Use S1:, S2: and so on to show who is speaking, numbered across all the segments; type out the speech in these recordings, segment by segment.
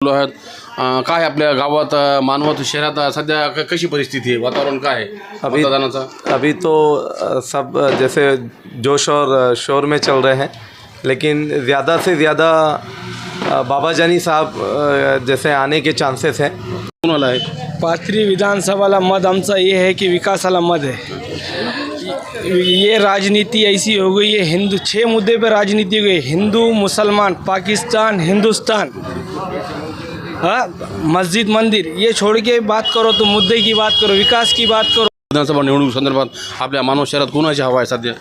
S1: आहेत काय आपल्या गावात मानवत शहरात सध्या क- कशी परिस्थिती आहे? वातावरण काय है?
S2: अभी-
S1: मतदानाचं?
S2: अभी तो अ, सब अ, जैसे जोश और अ, शोर में चल रहे हैं लेकिन ज़्यादा से ज़्यादा अ, बाबा जानी साहब अ, जैसे आने के चांसेस हैं।
S1: कोणाला आहे
S3: पाथरी विधानसभाला मत आमचा ये है कि विकासाला मत है। ये राजनीति ऐसी हो गई है हिंदू छः मुद्दे पे राजनीति हो गई हिंदू मुसलमान पाकिस्तान हिंदुस्तान। मस्जिद मंदिर ये छोड़ के बात करो तो मुद्दे की बात करो विकास की बात करो।
S1: विधानसभा निवडणूक संदर्भात आपल्या मानव शहरात कोणाची हवा आहे सध्या?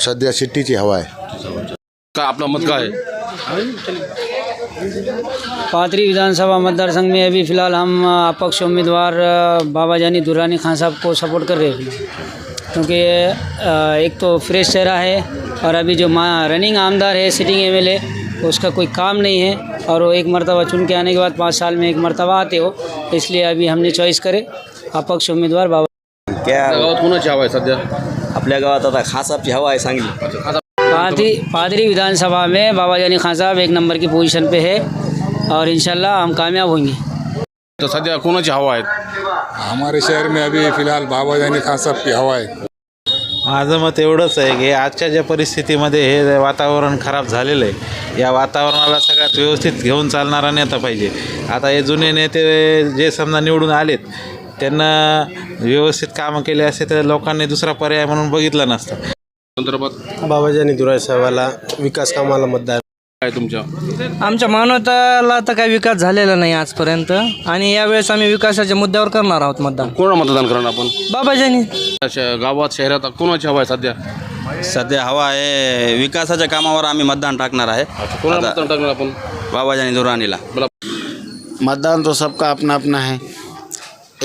S4: सध्या शिट्टीची हवा आहे.
S1: काय आपलं मत काय
S5: पाथरी विधानसभा मतदार संघ में अभी फ़िलहाल हम अपक्ष उम्मीदवार बाबा जानी दुरानी खान साहब को सपोर्ट कर रहे हैं। क्योंकि एक तो फ्रेश चेहरा है और अभी जो रनिंग आमदार है सिटिंग एमएलए उसका कोई काम नहीं है। और वो एक मरतबा चुन के आने के बाद पाँच साल में एक मरतबा आते हो इसलिए अभी हमने चॉइस करे। अपक्ष उम्मीदवार बाबा।
S6: क्या?
S1: गावात कोणाची हवा आहे सध्या?
S6: आपल्या गावात आता खास आपली हवा आहे सांगली
S5: पाथरी पादरी विधानसभा में बाबा जानी खान साहब एक नंबर की पोजीशन पे है और इंशाल्लाह हम कामयाब होंगे।
S1: तर सध्या कोणाची हवा आहे?
S4: हमारे शहर में अभी फ़िलहाल बाबा जानी खान साहब की हवा है।
S7: माझं मत एवढंच आहे की आजच्या ज्या परिस्थितीमध्ये हे वातावरण खराब झालेलं आहे या वातावरणाला सगळ्यात व्यवस्थित घेऊन चालणारा नेता पाहिजे. आता हे जुने नेते जे समजा निवडून आलेत त्यांना व्यवस्थित कामं केले असते तर लोकांनी दुसरा पर्याय म्हणून बघितला नसतं.
S1: संदर्भात
S2: बाबाजानी दुराई साहेबाला विकास कामाला मतदार
S1: काय तुमच्या?
S8: आमच्या मानवताला तर काही विकास झालेला नाही आजपर्यंत. आणि यावेळेस आम्ही विकासाच्या मुद्द्यावर करणार आहोत मतदान.
S1: कोणा मतदान करणार आपण?
S8: बाबाजानी.
S1: अशा गावात शहरात कोणाची हवा आहे सध्या?
S6: सध्या हवा आहे विकासाच्या कामावर आम्ही मतदान टाकणार आहे.
S1: कोणाला मतदान टाकणार आपण?
S6: बाबाजानी दुराणीला
S9: मतदान तो सबका अपना अपना है.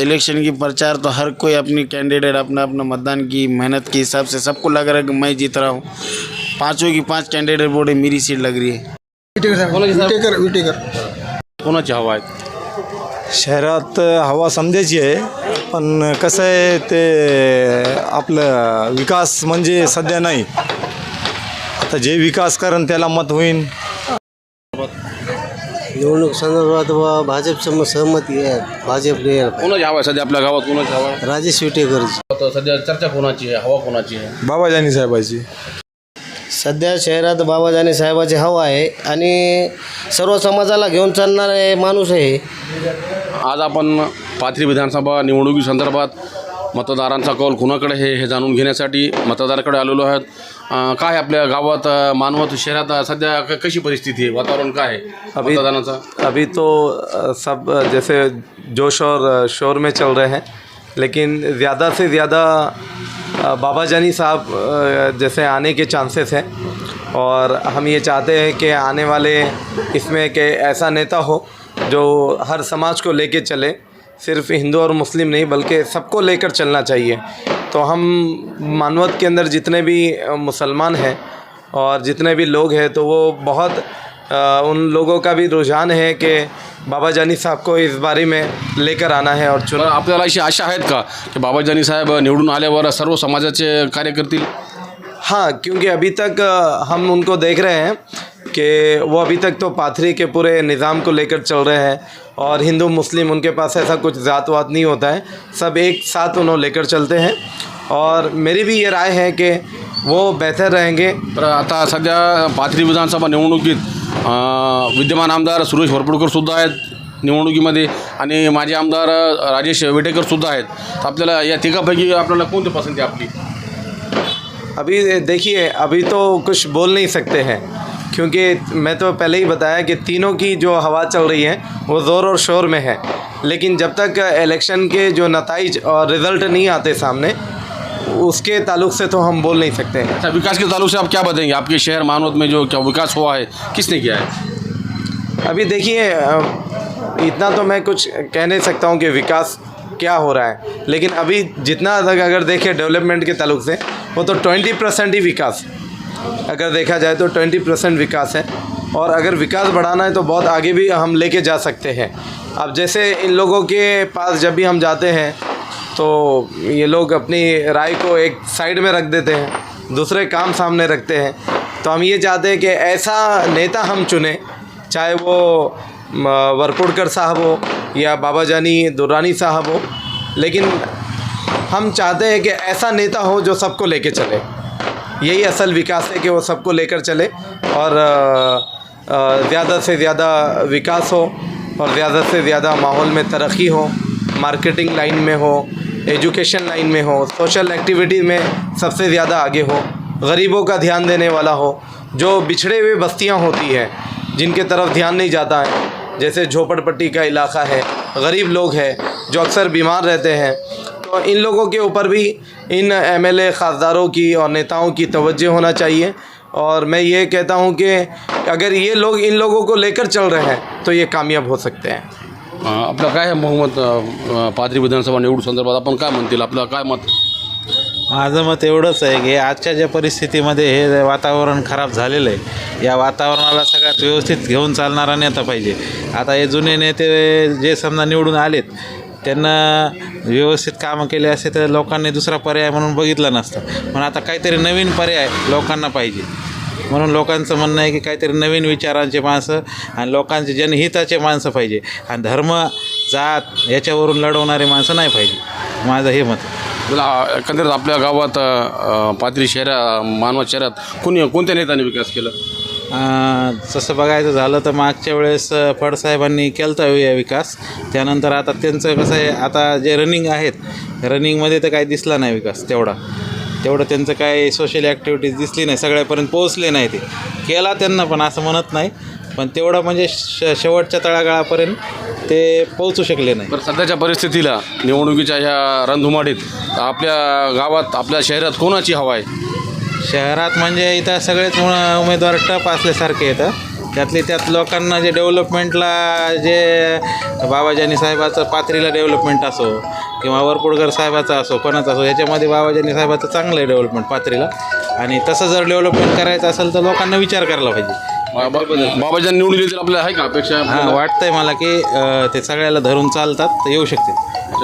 S9: इलेक्शन की प्रचार तो हर कोई अपनी कैंडिडेट अपना अपना मतदान की मेहनत के हिसाब से सबको लग रहा है कि मैं जीत रहा हूँ। पांचों की पांच कैंडिडेट बोर्ड है मेरी सीट लग रही है।
S1: कोणाची हवा आहे
S2: शहरात हवा समजायची आहे पण कसं आहे ते आपलं विकास म्हणजे सध्या नाही. आता जे विकास करण त्याला मत होईल
S9: निवडणूक संदर्भात भाजपचं सहमती आहे. भाजपने
S1: कोणाची हवा आहे सध्या आपल्या गावात कोणाची हवा आहे
S9: राजेश विटेकरची
S1: आता सध्या चर्चा कोणाची आहे? हवा कोणाची आहे?
S2: बाबा जानी साहेबाची.
S9: सध्या शहरात बाबाजानी साहेबाची हवा आहे आणि सर्व समाजाला घेऊन चालणारे माणूस आहे
S1: आज आपण पाथरी विधानसभा निवडणुकी संदर्भात मतदारांचा कौल कुणाकडे हे हे जाणून घेण्यासाठी मतदाराकडे आलेलो आहेत. काय आपल्या गावात मानवत शहरात सध्या क- कशी परिस्थिती आहे? वातावरण काय आहे
S2: अभी-
S1: मतदानाचं?
S2: अभी तो अ, सब अ, जैसे जोश और अ, शोर में चल रहे हैं लेकिन ज़्यादा से ज़्यादा बाबा जानी साहब जैसे आने के चांसेस हैं और हम ये चाहते हैं कि आने वाले इसमें के ऐसा नेता हो जो हर समाज को लेके चले, सिर्फ़ हिंदू और मुस्लिम नहीं बल्कि सबको लेकर चलना चाहिए। तो हम मानवत के अंदर जितने भी मुसलमान हैं और जितने भी लोग हैं तो वो बहुत अ, उन लोगों का भी रुझान है कि बाबा जानी साहब को इस बारे में लेकर आना है और चुना
S1: आपल्याला अशी आशा आहेत का की बाबाजानी साहेब निवडून आल्यावर सर्व समाजाचे कार्य करतील?
S2: हाँ क्योंकि अभी तक अ, हम उनको देख रहे हैं कि वो अभी तक तो पाथरी के पूरे निज़ाम को लेकर चल रहे हैं और हिंदू मुस्लिम उनके पास ऐसा कुछ ज़ात वात नहीं होता है। सब एक साथ उन्होंने लेकर चलते हैं और मेरी भी ये राय है कि वो बेहतर रहेंगे।
S1: तर आता सध्या पाथरी विधानसभा निवडणुकीत अं, विद्यमान आमदार सुरेश वरपुडकर आहेत. निवडणुकीमध्ये आणि माजी आमदार राजेश विटेकर सुद्धा आहेत. तर आपल्याला या तिघापैकी आपल्याला पसंती आहे आपली?
S2: अभी देखिए, अभी तो कुछ बोल नहीं सकते हैं, क्योंकि मैं तो पहले ही बताया कि तीनों की जो हवा चल रही है, वो ज़ोर और शोर में है। लेकिन जब तक इलेक्शन के जो नतज और रिज़ल्ट नहीं आते सामने उसके ताल्लुक से तो हम बोल नहीं सकते हैं।
S1: अच्छा विकास के ताल्लुक से आप क्या बताएँगे आपके शहर मानवत में जो क्या विकास हुआ है किसने किया है?
S2: अभी देखिए इतना तो मैं कुछ कह नहीं सकता हूँ कि विकास क्या हो रहा है लेकिन अभी जितना तक अगर देखें डेवलपमेंट के ताल्लुक से वो तो ट्वेंटी परसेंट ही विकास। अगर देखा जाए तो ट्वेंटी परसेंट विकास है और अगर विकास बढ़ाना है तो बहुत आगे भी हम लेके जा सकते हैं। अब जैसे इन लोगों के पास जब भी हम जाते हैं तो ये लोग अपनी राय को एक साइड में रख देते हैं, दूसरे काम सामने रखते हैं। तो हम ये चाहते हैं कि ऐसा नेता हम चुने, चाहे वो वरपुड़कर साहब हो या बाबा जानी दुरानी साहब हो। लेकिन हम चाहते हैं कि ऐसा नेता हो जो सबको लेके चले। यही असल विकास है कि वो सबको लेकर चले और ज़्यादा से ज़्यादा विकास हो और ज़्यादा से ज़्यादा माहौल में तरक्की हो, मार्केटिंग लाइन में हो एजुकेशन लाइन में हो, सोशल एक्टिविटी में सबसे ज़्यादा आगे हो, गरीबों का ध्यान देने वाला हो, जो बिछड़े हुए बस्तियाँ होती हैं, जिनके तरफ़ ध्यान नहीं जाता है, जैसे झोपड़पट्टी का इलाका है, गरीब लोग हैं, जो अक्सर बीमार रहते हैं तो इन लोगों के ऊपर भी इन एम एल खासदारों की और नेताओं की तवज्जो होना चाहिए, और मैं ये कहता हूँ कि अगर ये लोग इन लोगों को लेकर चल रहे हैं तो ये कामयाब हो सकते हैं।
S1: आपलं काय आहे बहुमत पाथरी विधानसभा निवड संदर्भात? आपण काय म्हणतील? आपलं काय मत?
S7: माझं मत एवढंच आहे की आजच्या ज्या परिस्थितीमध्ये हे वातावरण खराब झालेलं आहे या वातावरणाला सगळ्यात व्यवस्थित घेऊन चालणारा नेता पाहिजे. आता हे जुने नेते जे समजा निवडून आलेत त्यांना व्यवस्थित कामं केले असते तर लोकांनी दुसरा पर्याय म्हणून बघितला नसतं. पण आता काहीतरी नवीन पर्याय लोकांना पाहिजे. म्हणून लोकांचं म्हणणं आहे की काहीतरी नवीन विचारांचे माणसं आणि लोकांचे जनहिताचे माणसं पाहिजे. आणि धर्म जात याच्यावरून लढवणारे माणसं नाही पाहिजे. माझं हे मत
S1: तुला एकंदरीत आपल्या गावात पाथरी शहरा मानवत शहरात कोणी कोणत्या नेत्याने विकास केला?
S7: तसं बघायचं झालं तर मागच्या वेळेस फडसाहेबांनी केलं होता विकास. त्यानंतर आता त्यांचं कसं आहे आता जे रनिंग आहेत रनिंगमध्ये तर काही दिसला नाही विकास तेवढा. तेवढं त्यांचं काय सोशल ॲक्टिव्हिटीज दिसली नाही. सगळ्यापर्यंत पोहोचले नाही ते. केला त्यांना पण असं म्हणत नाही. पण तेवढं म्हणजे श शेवटच्या तळागाळापर्यंत ते पोहोचू शकले नाही.
S1: बरं सध्याच्या परिस्थितीला निवडणुकीच्या ह्या रणधुमाडीत आपल्या गावात आपल्या शहरात कोणाची हवा आहे?
S7: शहरात म्हणजे इथं सगळेच उमेदवार टप असल्यासारखे येतं त्यातले त्यात लोकांना जे डेव्हलपमेंटला जे बाबाजानी साहेबाचं पाथरीला डेव्हलपमेंट असो किंवा वरपुडकर साहेबाचा असो कोणाचा असो याच्यामध्ये बाबाजानी साहेबाचं चांगलं आहे डेव्हलपमेंट पाथरीला. आणि तसं जर डेव्हलपमेंट करायचं असेल तर लोकांना विचार करायला पाहिजे.
S1: बाबाजान निवडून येतील आपल्याला आहे का अपेक्षा?
S7: हां वाटतंय मला की अं, ते सगळ्याला धरून चालतात तर येऊ शकते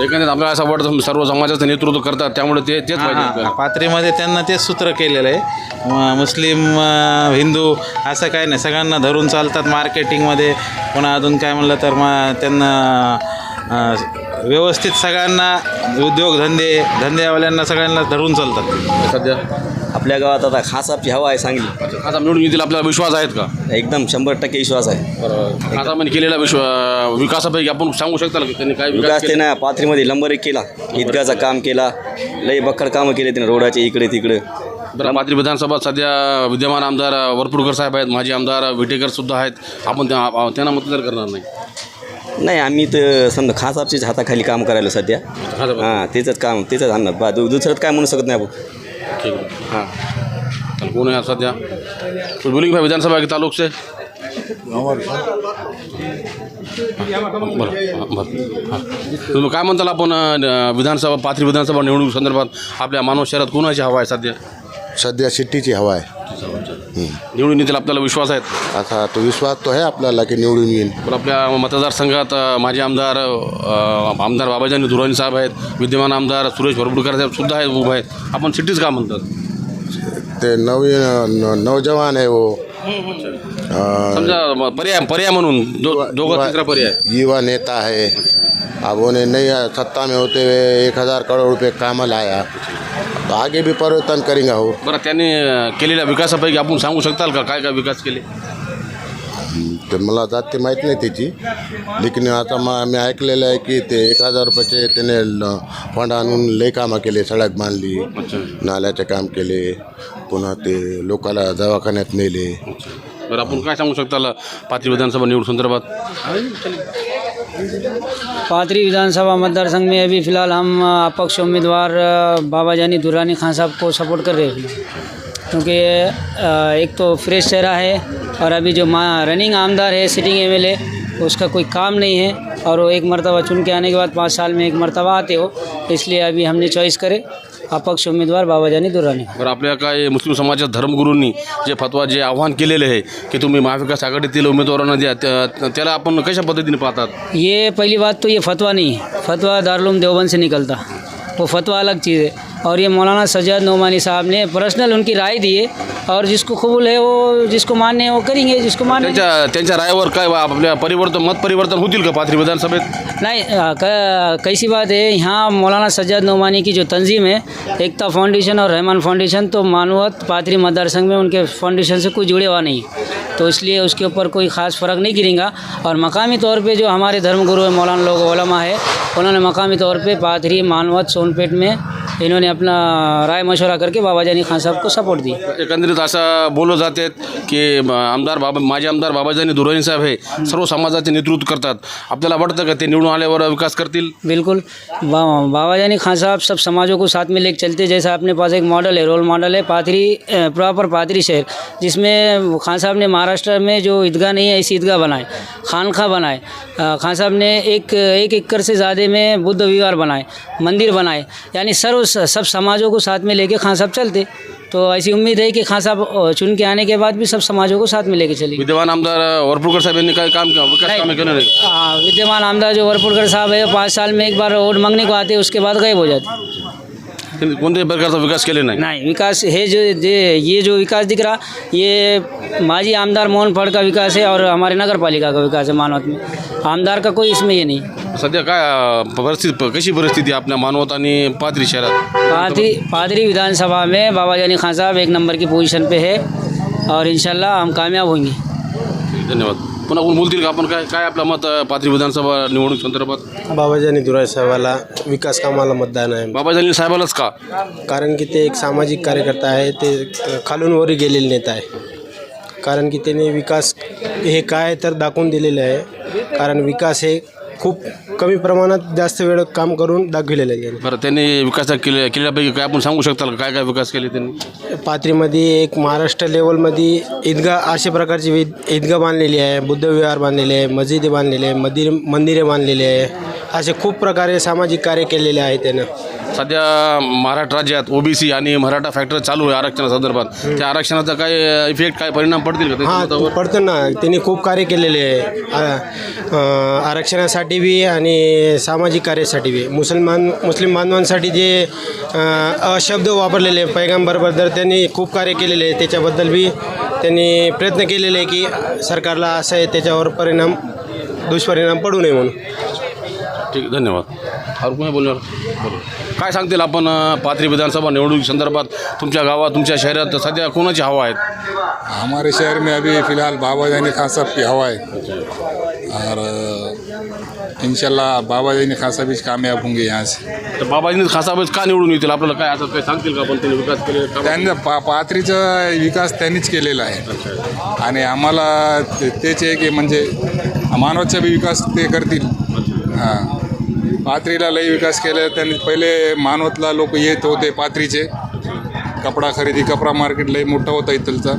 S1: एकंदरीत आपल्याला असं वाटतं सर्व समाजाचं नेतृत्व करतात त्यामुळे ते तेच पाहिजे
S7: हां. पात्रीमध्ये त्यांना तेच सूत्र केलेलं आहे. म- मुस्लिम अं, हिंदू असं काय नाही. सगळ्यांना धरून चालतात मार्केटिंगमध्ये. पुन्हा अजून काय म्हणलं तर मग त्यांना अं, व्यवस्थित सगळ्यांना उद्योगधंदे धंदेवाल्यांना सगळ्यांना धरून चालतात.
S1: सध्या?
S10: आपल्या गावात आता खासाची हवा आहे चांगली.
S1: आता निवडून येतील आपल्याला विश्वास आहेत का?
S10: एकदम शंभर टक्के विश्वास आहे.
S1: खासामध्ये केलेला विश्व विकासापैकी आपण सांगू शकताल का त्यांनी काय विकास?
S10: त्यानं पाथरीमध्ये नंबर एक केला ईदगाचं काम केला लई बक्कड कामं केले त्यानं रोडाचे इकडे तिकडे.
S1: बरं पाथरी विधानसभा सध्या विद्यमान आमदार वरपुडकर साहेब आहेत माजी आमदार विटेकर सुद्धा आहेत. आपण त्या त्यांना मतदान करणार नाही?
S10: नाही आम्ही तर समजा खासापचीच हाताखाली काम करायला सध्या. हां तेचंच काम तेचंच आणणार बा दु दुसरंच काय म्हणू शकत नाही आपण.
S1: ठीक आहे
S10: हां।
S1: तर कोण आहे सध्या कुछ बोलेंगे भाई विधानसभा के ताल्लुक से। बरं हां, बरं हां। तुम्ही काय म्हणताल आपण अं, विधानसभा पाथरी विधानसभा निवडणूक संदर्भात आपल्या मानव शहरात कोणाची हवा आहे सध्या?
S11: सध्या सिट्टीची हवा आहे
S1: निवडून येतील आपल्याला विश्वास आहेत.
S11: आता तो विश्वास तो आहे आपल्याला की निवडून येईल.
S1: पण आपल्या मतदारसंघात अं, माजी आमदार अं, आमदार बाबाजानी धुराणी साहेब आहेत विद्यमान आमदार सुरेश भरपुडकर साहेब सुद्धा आहेत उभे आहेत. आपण सिटीज का म्हणतात?
S11: ते नवीन न- नौजवान आहे वो. अ,
S1: समजा म- पर्याय पर्याय म्हणून दो दोघं तिसरा पर्याय.
S11: युवा नेता है अब उन्हें नहीं सत्ता में होते हुए एक हज़ार करोड़ रुपए काम लाया तो आगे भी परिवर्तन करेंगे हो
S1: बरं त्यांनी केलेल्या विकासापैकी आपण सांगू शकताल का काय काय विकास केले?
S11: ते मला जात ते माहीत नाही त्याची लेकिन आता मग मी ऐकलेलं आहे की ते एक हजार रुपयाचे त्याने ल- फंड आणून लय कामं केले सडक बांधली नाल्याचे काम केले पुन्हा ते लोकाला दवाखान्यात नेले.
S1: बरं आपण काय सांगू शकताल पाथरी विधानसभा निवड संदर्भात?
S5: पाथरी विधानसभा मतदार संघ में अभी फ़िलहाल हम अपक्ष उम्मीदवार बाबा जानी दुरानी खान साहब को सपोर्ट कर रहे हैं। क्योंकि एक तो फ्रेश चेहरा है और अभी जो मा, रनिंग आमदार है, सिटिंग एमएलए, उसका कोई काम नहीं है और वो एक मरतबा चुन के आने के बाद पाँच साल में एक मरतबा आते हो, इसलिए अभी हमने चॉइस करे। अपक्ष उम्मीदवार बाबा जानी दुरानी.
S1: बरं आपल्या काय मुस्लिम समाजाच्या धर्मगुरूंनी जे फतवा जे आव्हान केलेले आहे की तुम्ही महाविकास आघाडीतील उमेदवारांना द्या त्या- त्याला आपण कशा पद्धतीने पाहतात?
S5: ये पहली बात तो ये फतवा नहीं है फतवा दारुल देवबंद से निकलता. वो फतवा अलग चीज़ है. और ये मौलाना सज्जाद नोमानी साहब ने पर्सनल उनकी राय दी है और जिसको कबूल है वो जिसको मानने है वो करेंगे जिसको मानने
S1: त्यांच्या त्यांच्या रायावर काय वा- आपल्या परिवर्तन मत परिवर्तन होतील का पाथरी विधानसभेत?
S5: नहीं क- कैसी बात है यहाँ मौलाना सज्जाद नोमानी की जो तंजीम है एकता फाउंडेशन और रहमान फाउंडेशन तो मानवत पाथरी मतदार संघ में उनके फाउंडेशन से कोई जुड़े हुआ नहीं। तो इसलिए उसके ऊपर कोई ख़ास फ़र्क नहीं गिरेगा। और मकामी तौर पे जो हमारे धर्मगुरु है मौलाना लोग ओलमा है उन्होंने मकामी तौर पे पाथरी मानवत सोनपेट में इन्होंने अपना राय मशवरा करके बाबा जानी खान साहब को सपोर्ट दी।
S1: एकंदरीत असं बोललं जाते की आमदार बाबा माजी आमदार बाबाजानी दुर्राणी साहेब हे सर्व समाजाचे नेतृत्व करतात. आपल्याला वाटतं का ते निवडून आल्यावर विकास करतील?
S5: बिल्कुल. बा, बाबा जानी खान साहब सब समाजों को साथ में लेकर चलते जैसा अपने पास एक मॉडल है रोल मॉडल है पाथरी प्रॉपर पाथरी शहर जिसमें खान साहब ने महाराष्ट्र में जो ईदगाह नहीं है ऐसी ईदगाह बनाए खानखा बनाए खान साहब ने एक एक एकड़ से ज़्यादा में बुद्ध विहार बनाए मंदिर बनाए यानी सर्व सब समाजों को साथ में लेके खान साहब चलते। तो ऐसी उम्मीद है कि खान साहब चुन के आने के बाद भी सब समाजों को साथ में लेके चलेंगे।
S1: विद्यमान आमदार वरपुडकर साहेब काय काम नाही
S5: आ, विद्यमान आमदार जो वरपुरकर साहब है पाँच साल में एक बार वोट मांगने को आते उसके बाद गायब हो जाते।
S1: त्यांनी कोणत्याही प्रकारचा विकास के नाही नहीं?
S5: नहीं विकास है जो जे ये जो विकास दिख रहा ये माजी आमदार मोहन फड़ का विकास है और हमारे नगर पालिका का विकास है मानवत में। आमदार का कोई इसमें ये नहीं।
S1: सध्या काय अं, परिस्थिती कशी परिस्थिती आपल्या मानवत आणि पाथरी शहरात?
S5: पादरी पादरी विधानसभा में बाबा जानी खान साहब एक नंबर की पोजीशन पे है और इंशाल्लाह हम कामयाब होंगे।
S1: धन्यवाद. पुन्हा कोण बोलतील का आपण? काय काय आपलं मत अं, पाथरी विधानसभा निवडणूक संदर्भात?
S8: बाबाजानी दुराई साहेबाला विकास कामाला मतदान आहे.
S1: बाबाजानी साहेबालाच का?
S8: कारण की ते एक सामाजिक कार्यकर्ता आहे ते खालून वरी गेलेले नेता आहे. कारण की त्याने विकास हे काय तर दाखवून दिलेलं आहे. कारण विकास हे खूप कमी प्रमाणात जास्त वेळ काम करून दाखविलेलं आहे
S1: बरं त्यांनी विकास केले केल्यापैकी काय आपण सांगू शकताल का? काय काय विकास केले त्यांनी?
S8: पाथरीमध्ये एक महाराष्ट्र लेवलमध्ये ईदगाह अशा प्रकारची ईद ईदगाह बांधलेली आहे बुद्धविहार बांधलेले आहे मस्जिदी बांधलेले आहे मंदिर मंदिरे बांधलेली आहे. असे खूप प्रकारे सामाजिक कार्य केलेले आहे त्यानं.
S1: सध्या महाराष्ट्र राज्यात ओबीसी आणि मराठा फॅक्टर चालू आहे आरक्षणासंदर्भात त्या आरक्षणाचा काय इफेक्ट काय परिणाम पडतील का
S8: हां? पडतं ना. त्यांनी खूप कार्य केलेले आहे. आ- आरक्षणासाठी बी आणि सामाजिक कार्यासाठी बी. मुसलमान मुस्लिम बांधवांसाठी जे अशब्द वापरलेले आहे पैगंबरबद्दल त्यांनी खूप कार्य केलेले आहे. त्याच्याबद्दल बी त्यांनी प्रयत्न केलेले आहे की सरकारला असं आहे त्याच्यावर परिणाम दुष्परिणाम पडू नये म्हणून.
S1: ठीक आहे, धन्यवाद. और कोणी बोलणार बोला. काय सांगतील आपण पाथरी विधानसभा निवडणूक संदर्भात? तुमच्या गावात तुमच्या शहरात सध्या कोणाची हवा आहेत
S4: हमारे शहर में अभी फ़िलहाल बाबा जानी खान साहब की हवा है। और इंशाल्लाह बाबा जानी खान साहब ही कामयाब होंगे यहाँ से।
S1: तर बाबाजीने खासावेच का निवडून येतील? आपल्याला काय असं काय सांगतील का आपण? त्यांनी विकास केले का?
S4: त्यांनी पा पात्रीचा विकास त्यांनीच केलेला आहे. आणि आम्हाला ते- तेच आहे की म्हणजे मानवचा बी विकास ते करतील. हां. पात्रीला लई विकास केला त्यांनी पहिले मानवतला लोक येत होते पात्रीचे. कपडा खरेदी कपडा मार्केट लई मोठा होता इथलचा.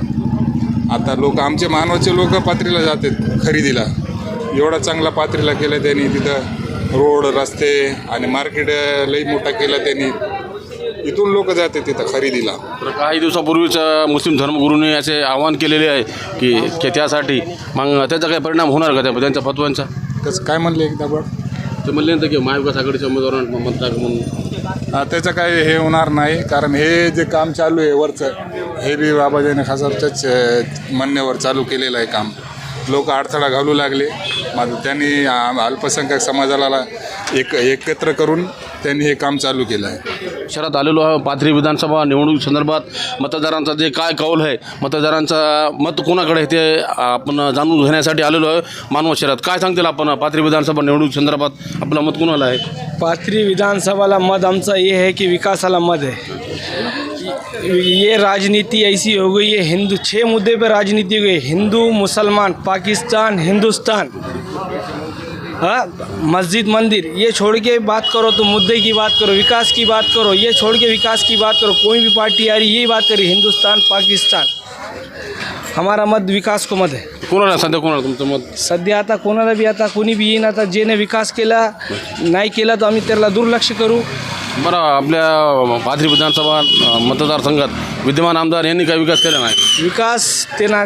S4: आता लोक आमचे मानवचे लोक पात्रीला जातात खरेदीला. एवढा चांगला पात्रीला केलं त्यांनी. तिथं रोड रस्ते आणि मार्केट लई मोठा केला त्यांनी. इथून लोक जाते तिथं खरेदीला.
S1: तर काही दिवसापूर्वीच मुस्लिम धर्मगुरूंनी असे आवाहन केलेले आहे की की त्यासाठी. मग त्याचा काही परिणाम होणार का त्या त्यांच्या फतव्यांचा
S4: कसं काय म्हणले एकदा बघ
S1: ते म्हणले नंतर की महाविकास आघाडीच्या उमेदवारांना मतदार म्हणून.
S4: हा, त्याचं काही हे होणार नाही. कारण हे जे काम चालू आहे वरचं हे बी बाबाजीने खासाबच्याच अं, म्हणण्यावर चालू केलेलं आहे काम. लोक अडथळा घालू लागले. मग त्यांनी आ, अल्पसंख्याक समाजाला एक एकत्र करून त्यांनी हे काम चालू केलं आहे.
S1: शहरात आलेलो आहे पाथरी विधानसभा निवडणूक संदर्भात मतदारांचा जे काय कौल आहे मतदारांचा मत कोणाकडे आहे ते आपण जाणून घेण्यासाठी आलेलो आहे मानव शहरात काय सांगतील आपण? पाथरी विधानसभा निवडणूक संदर्भात आपलं मत कोणाला आहे?
S3: पाथरी विधानसभाला मत आमचा ये है कि विकासाला मत है ये राजनीति ऐसी हो गई है हिंदू छः मुद्दे पर राजनीति हो गई. हिंदू मुसलमान पाकिस्तान हिंदुस्तान. मस्जिद मंदिर ये छोड़ के बात करो तो मुद्दे की बात करो विकास की बात करो ये छोड़ के विकास की बात करो कोई भी पार्टी आ रही यही बात करी हिंदुस्तान पाकिस्तान। हमारा मत विकास को मत है।
S1: कोणाला सध्या कोणाला तुमचं मत?
S3: सध्या आता कोणाला बी आता कोणी बी येईन आता जेने विकास केला नाही केला तर आम्ही त्याला दुर्लक्ष करू।
S1: बरं आपल्या पाथरी विधानसभा मतदारसंघात विद्यमान आमदार यांनी काही विकास केला नाही?
S3: विकास त्यांना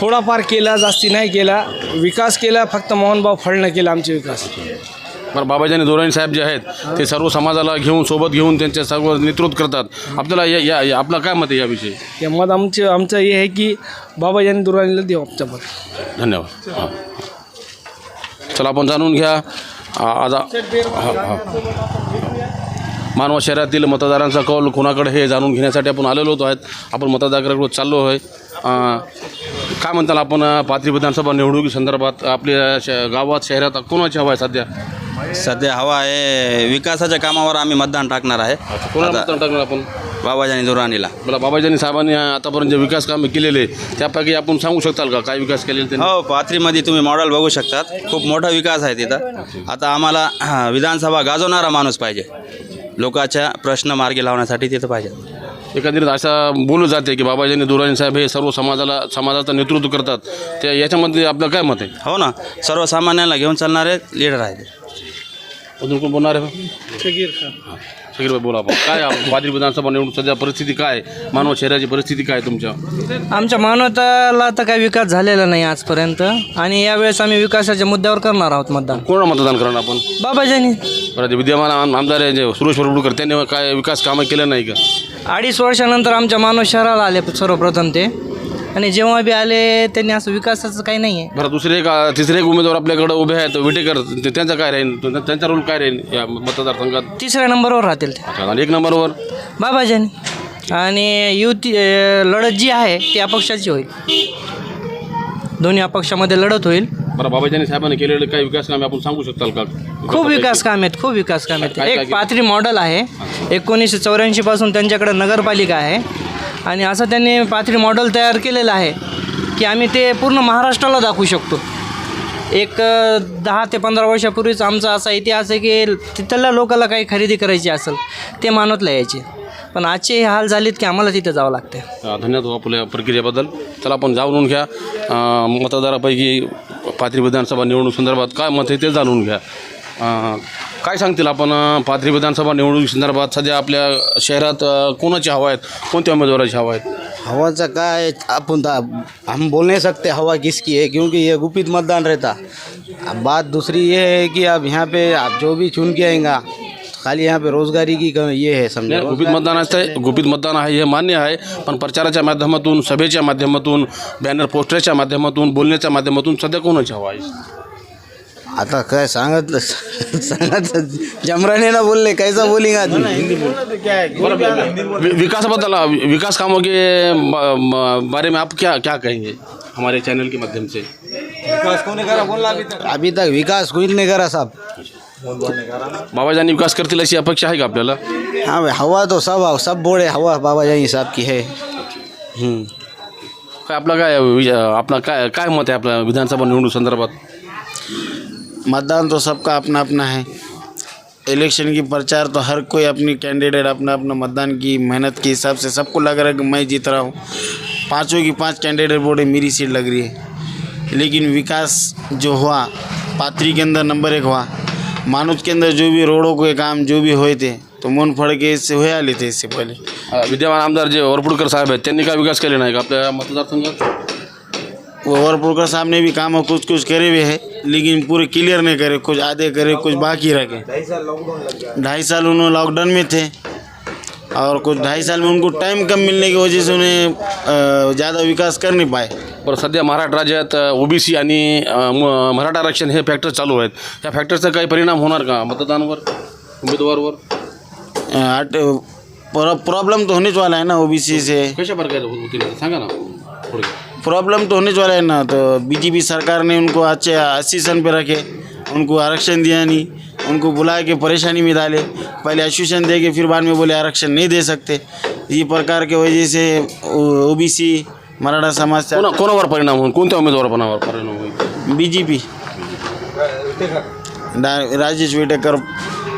S3: थोडाफार केला जास्ती नाही केला. विकास केला फक्त मोहनभाऊ फळनं केला आमचे विकास.
S1: बरं बाबाजानी दोराणी साहेब जे आहेत ते सर्व समाजाला घेऊन सोबत घेऊन त्यांच्या सर्व नेतृत्व करतात. आपल्याला या- या या- आपलं काय मत आहे याविषयी?
S3: मत आमचे आमचं हे आहे की बाबाजानी दुराणीला देऊ आमच्या मत.
S1: धन्यवाद. हां. चला आपण जाणून घ्या. आ- आज आ- हा- हा. मानवा शहरातील मतदारांचा कौल कोणाकडे हे जाणून घेण्यासाठी आपण आलेलो होतो आहेत. आपण मतदाराकडे चाललो आहे. काय म्हणताल आपण पाथरी विधानसभा निवडणुकीसंदर्भात आपल्या श गावात शहरात कोणाची हवा आहे सध्या?
S6: सध्या हवा आहे विकासाच्या कामावर आम्ही मतदान टाकणार आहे.
S1: कोणाला
S6: आता
S1: मतदान टाकणार आपण?
S6: बाबाजानी दुराणीला.
S1: मला बाबाजानी साहेबांनी आतापर्यंत जे विकास कामे केलेले त्यापैकी आपण सांगू शकताल का? काय विकास केलेले त्यांनी?
S6: हो पाथरीमध्ये तुम्ही मॉडेल बघू शकतात. खूप मोठा विकास आहे तिथं. आता आम्हाला हा, विधानसभा गाजवणारा माणूस पाहिजे. लोकांच्या प्रश्न मार्गी लावण्यासाठी तिथं पाहिजे.
S1: एकंदरीत असं बोललं जाते की बाबाजानी दुराणी साहेब हे सर्व समाजाला समाजाचं नेतृत्व करतात. ते याच्यामध्ये आपलं काय मत आहे?
S6: हो ना. सर्वसामान्यांना घेऊन चालणारे लीडर आहेत.
S1: अजून कोण बोलणार आहे? शकीर भाई बोला आपण काय आपण विधानसभा निवडणूक सध्या परिस्थिती काय? मानव शहराची परिस्थिती काय तुमच्या?
S12: आमच्या मानवताला तर काही विकास झालेला नाही आजपर्यंत. आणि यावेळेस आम्ही विकासाच्या मुद्द्यावर करणार आहोत मतदान.
S1: कोणाला मतदान करणार आपण?
S12: बाबाजानी.
S1: बरं ते विद्यमान आम- आमदार आहे जे सुरेश वरपुडकर त्यांनी काय विकास कामं केलं नाही का?
S12: अडीच वर्षानंतर आमच्या मानव शहराला आले सर्वप्रथम ते. आणि जेव्हा बी आले त्यांनी असं विकासाचं काही नाही आहे
S1: बरं दुसरे एक अं, तिसरे एक उमेदवार आपल्याकडे उभे आहेत विटेकर ते- त्यांचा काय राहील? त्या- त्यांचा रोल काय राहील या मतदारसंघात?
S12: तिसऱ्या नंबरवर राहतील ते.
S1: अच्छा, आणि एक नंबरवर?
S12: बाबाजानी आणि युती अं, लढत जी आहे ती अपक्षाची होईल. दोन्ही अपक्षामध्ये लढत होईल.
S1: बरं बाबाजानी साहेबांनी केलेले काही विकास कामे आपण सांगू शकताल का?
S12: खूप विकास काम आहेत खूप विकास काम आहेत.
S1: काय- काय
S12: एक
S1: केलं?
S12: पाथरी मॉडेल आहे. एकोणीसशे चौऱ्याऐंशी पासून त्यांच्याकडे नगरपालिका आहे. आणि असं त्यांनी पाथरी मॉडेल तयार केलेलं आहे की आम्ही ते पूर्ण महाराष्ट्राला दाखवू शकतो. एक अ, दहा ते पंधरा वर्षापूर्वीच आमचा असा इतिहास आहे की तिथल्या लोकांना काही खरेदी करायची असेल ते मानवतला यायचे पण आजचे हे हाल झालेत की आम्हाला तिथे जावं लागते
S1: अ, धन्यवाद आपल्या प्रक्रियेबद्दल. चला आपण जाणून घ्या. अ, मतदारापैकी पाथरी विधानसभा निवडणूक संदर्भात काय मत आहे ते जाणून घ्या. काय सांगतील आपण पाथरी विधानसभा निवडणूक संदर्भात सध्या आपल्या शहरात कोणाची हवा आहेत? कोणत्या उमेदवाराची हवा आहेत?
S9: हवाचा काय आपण अपन हम बोल नहीं सकते हवा किसकी है क्योंकि ये गुपित मतदान रहता. अब बात दूसरी ये है कि अब यहाँ पे आप जो भी चुन के आएगा खाली यहाँ पे रोजगारी की कमी ये है समझे?
S1: नाही, गुपित मतदान असतं गुपित मतदान आहे हे मान्य आहे पण प्रचाराच्या माध्यमातून सभेच्या माध्यमातून बॅनर पोस्टरच्या माध्यमातून बोलण्याच्या माध्यमातून सध्या कोणाची हवा आहे
S9: आता काय सांगत सांगत जमराने ना बोलले कैसा बोलेगा आदमी?
S1: वि- विकासाबद्दल विकास कामों के ब- बारे में आप क्या क्या कहेंगे हमारे चैनल के माध्यम से?
S9: अभी तक। विकास कोई नहीं करा साहब।
S1: बाबाजानी विकास करतील अशी अपेक्षा आहे का आपल्याला?
S9: हाँ भाई हवा तो सब आओ सब बोर्ड है हवा बाबा जानी साहब की है. हम्म.
S1: काय आपला काय वि- आपला काय काय मत आहे आपल्या विधानसभा निवडणूक संदर्भात?
S9: मतदान तो सबका अपना अपना है. इलेक्शन की प्रचार तो हर कोई अपनी कैंडिडेट अपना अपना मतदान की मेहनत के हिसाब से सबको लग रहा है कि मैं जीत रहा हूँ। पाँचों की पाँच कैंडिडेट बोर्ड मेरी सीट लग रही है। लेकिन विकास जो हुआ पात्री के अंदर नंबर एक हुआ। मानुज के अंदर जो भी रोडों के काम जो भी हुए थे तो मन फड़ के इससे हुए आले थे इससे पहले।
S1: अ, विद्यमान आमदार जे वरपुडकर साहेब आहेत त्यांनी काय विकास केले नाही का? आपल्या मतदारसंघात
S9: वो वरपुरकर साहब ने भी काम कुछ कुछ करे हुए है लेकिन पूरे क्लियर नहीं करे कुछ आधे करे कुछ बाकी रखे। ढाई साल उन्होंने लॉकडाउन में थे और कुछ ढाई साल में उनको टाइम कम मिलने की वजह से उन्हें ज़्यादा विकास कर नहीं पाए।
S1: बरं सध्या महाराष्ट्र राज्यात ओबीसी आणि म- मराठा आरक्षण हे फॅक्टर चालू आहेत. या फॅक्टरचा काही परिणाम होणार का मतदानावर उमेदवारवर?
S9: प्र- प्रॉब्लम तो होने वाला है ना ओबीसी से
S1: कशा प्रकारे होतील सांगा ना थोडं
S9: प्रॉब्लम तो होने वाला है ना तो बीजेपी सरकार ने उनको अच्छे सन पे रखे उनको आरक्षण दिया नहीं उनको बुला के परेशानी में डाले. पहले आश्वासन दे के फिर बाद में बोले आरक्षण नहीं दे सकते. ये प्रकार के वजह से ओबीसी मराठा समाज
S1: कोणा कोणावर परिणाम होईल? कोणत्या उमेदवारावर परिणाम होईल?
S9: बीजेपी राजेश वेटेकर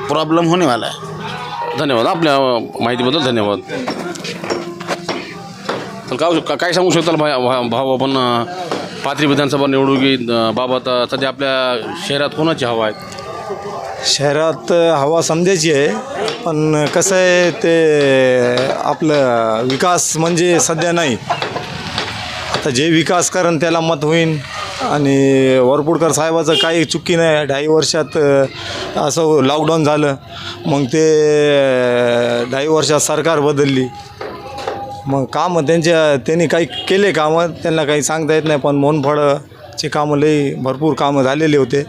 S9: प्रॉब्लम होने वाला है
S1: धन्यवाद. आपल्या माहितीबद्दल धन्यवाद. तर काय का- काय सांगू शकताल भाई भा- भाऊ आपण अ, पाथरी विधानसभा निवडणुकीत अ, बाबत अ, सध्या आपल्या शहरात कोणाची हवा आहे?
S13: शहरात हवा समजायची आहे. पण कसं आहे ते आपलं विकास म्हणजे सध्या नाही. तर जे विकास करण त्याला मत होईन. आणि वरपुडकर साहेबाचं काही चुकी नाही. ढाई वर्षात असं लॉकडाऊन झालं. मग ते ढाई वर्षात सरकार बदलली. मग कामं त्यांच्या त्यांनी काही केले कामं. त्यांना काही सांगता येत नाही. पण मोनफळचे कामं लई भरपूर कामं झालेले होते.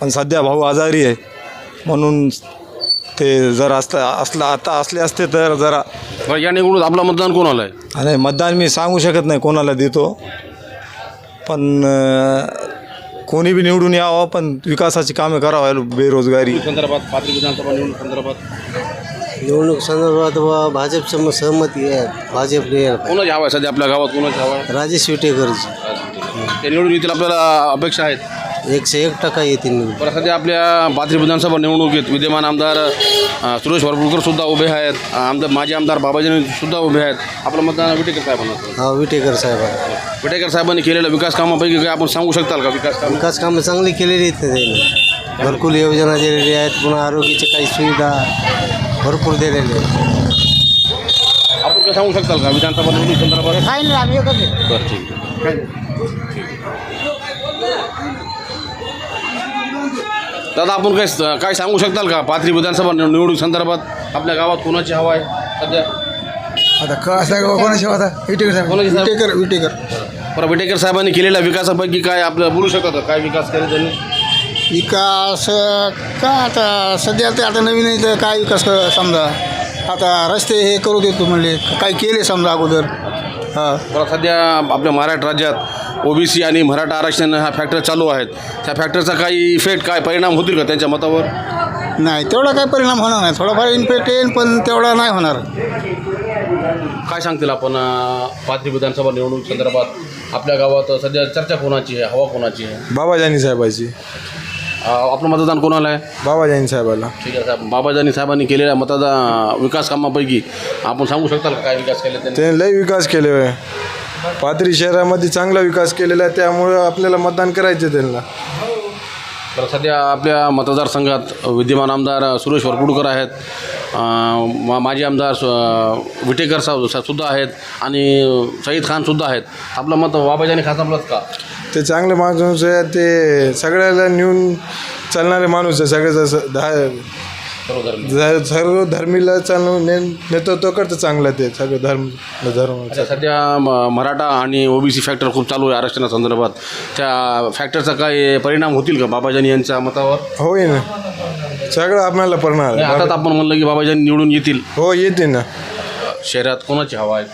S13: पण सध्या भाऊ आजारी आहे. म्हणून ते जर असलं असलं आता असले असते तर जरा
S1: बरं या निवडून आपलं मतदान कोणाला आहे?
S13: आणि मतदान मी सांगू शकत नाही कोणाला देतो. पण अं, कोणी बी निवडून यावं पण विकासाची कामे करावं बेरोजगारी.
S1: संदर्भात पाथरी विधानसभा निवडणूक संदर्भात?
S14: निवडणूक संदर्भात बा भाजपचं सहमती आहे. भाजपने
S1: कोणाची हवा आहे सध्या आपल्या गावात? कोणाची हवा आहे?
S14: राजेश विटेकरची.
S1: ते निवडून येतील आपल्याला अपेक्षा आहेत?
S14: एकशे एक टक्का येतील निवडून.
S1: बरं सध्या आपल्या पाथरी विधानसभा निवडणुकीत विद्यमान आमदार अ, सुरेश वरपुडकर सुद्धा उभे आहेत. आमदार माजी आमदार बाबाजी सुद्धा उभे आहेत. आपलं मतदान विटेकर साहेबांना असेल.
S14: हा विटेकर साहेब.
S1: विटेकर साहेबांनी केलेल्या विकास कामापैकी काय आपण सांगू शकताल का विकास काम?
S14: विकास कामं चांगली केलेली आहेत ना त्यांनी. घरकुल योजना दिलेली आहेत. पुन्हा आरोग्याची काही सुविधा भरपूर दिलेल्या आहेत.
S1: आपण काय सांगू शकताल का विधानसभा निवडणूक संदर्भात? बरं ठीक आहे. दादा आपण काय काय सांगू शकताल का? पाथरी विधानसभा निव- निवडणूक संदर्भात आपल्या गावात कोणाची हवा आहे? सध्या
S15: आता का सांगा कोणाशी होता विटेकर साहेब.
S1: कोणाची साहेब?
S15: विटेकर विटेकर.
S1: बरं विटेकर साहेबांनी केलेल्या विकासापैकी काय आपलं बोलू शकतात का? काय विकास केले त्यांनी?
S15: विकास का आता सध्या ते आता नवीन इथं काय विकास क- समजा? आता रस्ते हे करू देतो म्हणले काय केले समजा अगोदर? हां.
S1: बरं सध्या आपल्या महाराष्ट्र राज्यात ओबीसी आणि मराठा आरक्षण ह्या फॅक्टर चालू आहेत. त्या फॅक्टरचा काही इफेक्ट काय परिणाम होतील का त्यांच्या मतावर?
S15: नाही तेवढा काय परिणाम होणार नाही. थोडाफार इन्फेक्ट येईल पण तेवढा नाही होणार.
S1: काय सांगतील आपण पाथरी विधानसभा निवडणूक संदर्भात? आपल्या गावात सध्या चर्चा कोणाची आहे? हवा कोणाची आहे?
S13: बाबाजानी साहेबाची.
S1: अं, आपलं मतदान कोणाला आहे?
S13: बाबाजानी साहेबाला.
S1: ठीक आहे साहेब. बाबाजानी साहेबांनी केलेल्या मतदान विकास कामापैकी आपण सांगू शकताल का काय विकास केले त्यांनी?
S13: त्याने लय विकास केले आहे पाथरी शहरामध्ये चांगला विकास केलेला आहे त्यामुळं आपल्याला मतदान करायचं त्यांना.
S1: तर सध्या आपल्या मतदारसंघात विद्यमान आमदार सुरेश वरपुडकर आहेत. मा माजी आमदार सु- विटेकर साहेब सुद्धा आहेत आणि सईद खानसुद्धा आहेत. आपलं मत बाबाजानी खासापलंच का?
S13: ते चांगले माणूस आहे ते सगळ्याला नेऊन चालणारे माणूस आहे सगळ्याचं धा
S1: सर्वधर्मी.
S13: सर्व धर्मीला चालवून ने नेतृत्व करतं चांगलं ते सगळं धर्म धर्म
S1: अच्छा सध्या म- मराठा आणि ओबीसी फॅक्टर खूप चालू आहे आरक्षणासंदर्भात त्या फॅक्टरचा काय परिणाम होतील का बाबाजानी यांच्या मतावर?
S13: होय ना. सगळं आपल्याला पडणार
S1: नाही,
S13: आहे.
S1: आता आपण म्हणलं की बाबाजानी निवडून येतील.
S13: हो येते ना.
S1: शहरात कोणाची हवा आहे?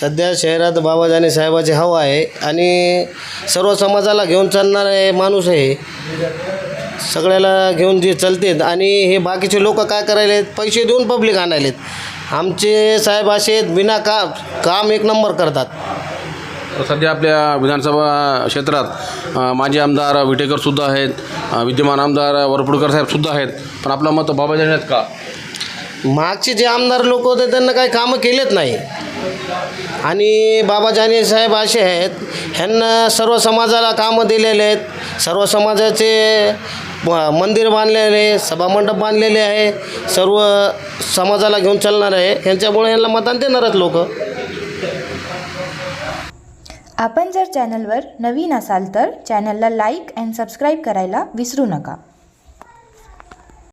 S14: सध्या शहरात बाबाजानी साहेबाची हवा आहे आणि सर्व समाजाला घेऊन चालणारे माणूस आहे. सगळ्याला घेऊन जे चालतेत आणि हे बाकीचे लोक काय करायलेत? पैसे देऊन पब्लिक आणायलेत. आमचे साहेब असे आहेत, बिना का काम एक नंबर करतात.
S1: सध्या आपल्या विधानसभा क्षेत्रात माजी आमदार विटेकरसुद्धा आहेत विद्यमान आमदार वरपुडकर साहेबसुद्धा आहेत. पण आपलं मत बाबाजानी आहेत का?
S14: मागचे जे आमदार लोक होते त्यांना काही कामं केलेत नाही. आणि बाबा जानी साहेब असे आहेत ह्यांना सर्व समाजाला कामं दिलेले आहेत. सर्व समाजाचे मंदिर बांधलेले सभामंडप बांधलेले आहे सर्व समाजाला घेऊन चालणार आहे. यांच्यामुळे यांना मतदान देणारच लोक.
S16: आपण जर चॅनलवर नवीन असाल तर चॅनलला लाईक अँड सबस्क्राईब करायला विसरू नका.